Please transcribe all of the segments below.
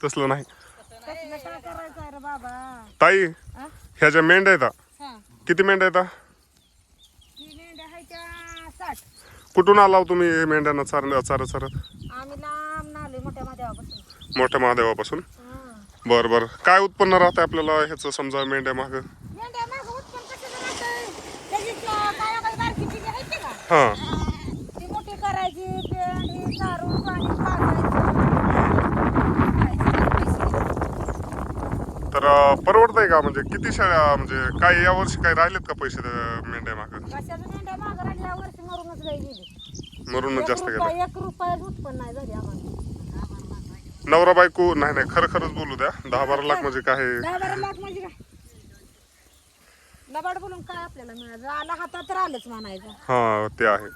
तसलं नाही. कसलं काय करायचं आहे रे बाबा ताई हा? ह्या ज्या मेंढ्या आहेत हा. किती मेंढ्या आहेत? ही मेंढ्या आहे त्या साठ. कुठून आलाव तुम्ही हे मेंढ्यांना चार चार चार? आम्ही लांब नाले मोठ्या महादेवापासून बरं बरं. काय उत्पन्न राहतं आपल्याला ह्याचं समजा मेंढ्या माग? मेंढ्या मागं उत्पन्न कशाचं राहतंय? त्याची त्या काय काय बारकी पिल्ली आहेत ते का? हां ती मोठी करायची ते आणि चारून पाणी पाजायचं. तर परवडतंय का? म्हणजे किती शाळा म्हणजे काय या वर्षी काय राहिलेत का पैसे मेंढ्या माग? मेंढ्या वर्षी मरूनच गाई गेली. मरूनच एक जास्त गेलं. रुपया एक रुपयाच उत्पन्न नाही झाली आम्हाला. नवरा बायको नाही नाही खरं खरंच बोलू द्या. दहा बारा लाख म्हणजे काय? दहा बारा लाख म्हणजे काय? लबाड बोलून काय आपल्याला मिळालं? आला हातात तर आलंच म्हणायचं. हा ते आहे.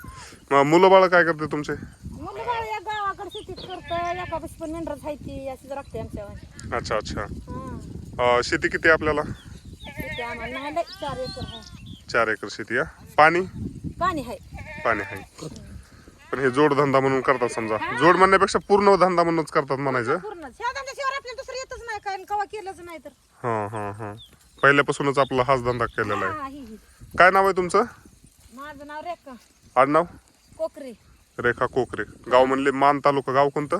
मग मुलं बाळ काय करते तुमचे? मुलं बाळ या गावाकडे शेतीत करतं एका पण अशीच राखते आमच्या अच्छा अच्छा. हा. अं, शेती किती आहे आपल्याला? शेती आम्हाला नाही लय चार एकर आहे. चार एकर शेती आहे. पाणी? पाणी आहे. पाणी आहे. पण हे जोडधंदा म्हणून करतात समजा. जोड म्हणण्यापेक्षा पूर्ण धंदा म्हणूनच करतात म्हणायचं. पूर्णच ह्या धंद्याशिवाय आपल्याला दुसरं येतच नाही काय कवा केलंच नाही तर. हा हा हा. पहिल्यापासूनच आपला हाच धंदा केलेला आहे. हा, ही, ही. काय नाव आहे तुमचं? माझं नाव रेखा. आडनाव? कोकरे. रेखा कोकरे. गाव म्हणले मान तालुका गाव कोणतं?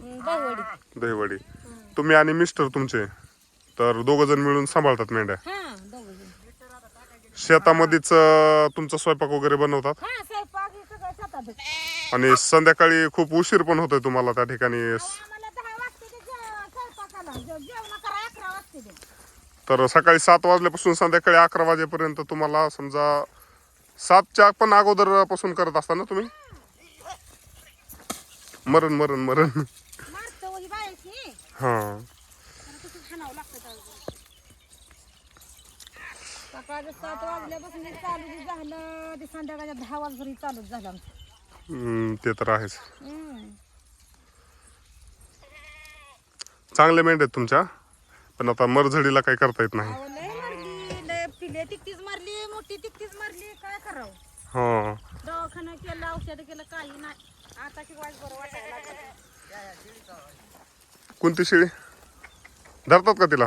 दहिवडी. दहिवडी. तुम्ही आणि मिस्टर तुमचे? तर दोघ जण मिळून सांभाळतात मेंढ्या. हा दोघं जण. शेतामध्येच अं, तुमचा स्वयंपाक वगैरे बनवतात? हा स्वयंपाक हे सगळं शेतातच. आणि संध्याकाळी खूप उशीर पण होतोय तुम्हाला त्या ठिकाणी. आम्हाला दहा वाजते ते जे- स्वयंपाकाला. जे- जेवण करा अकरा वाजते ते. तर सकाळी सात वाजल्यापासून संध्याकाळी अकरा वाजेपर्यंत तुम्हाला समजा सातच्या पण अगोदरपासून करत असता ना तुम्ही? मरण मरण मरण. मारतो ही बायाची हा. तसंच हाणावं लागतं त्याला. सकाळच्या सात वाजल्यापासून हे चालू जे झालं ते संध्याकाळच्या दहा वाजपर्यंत चालूच झालं आमचं. हम्म, ते तर आहेच. हम्म. चांगले मेंढ आहेत तुमच्या पण आता मरझडीला काही करता येत नाही. अहो, लय मारली लय पिले तिकटीच मारली मोठी तिकटीच मारली काय करावं? हा. दवाखाना केलं औषध केलं काही नाही. बरं वाटायला लागलं. कोणती शेळी? धरतात का तिला?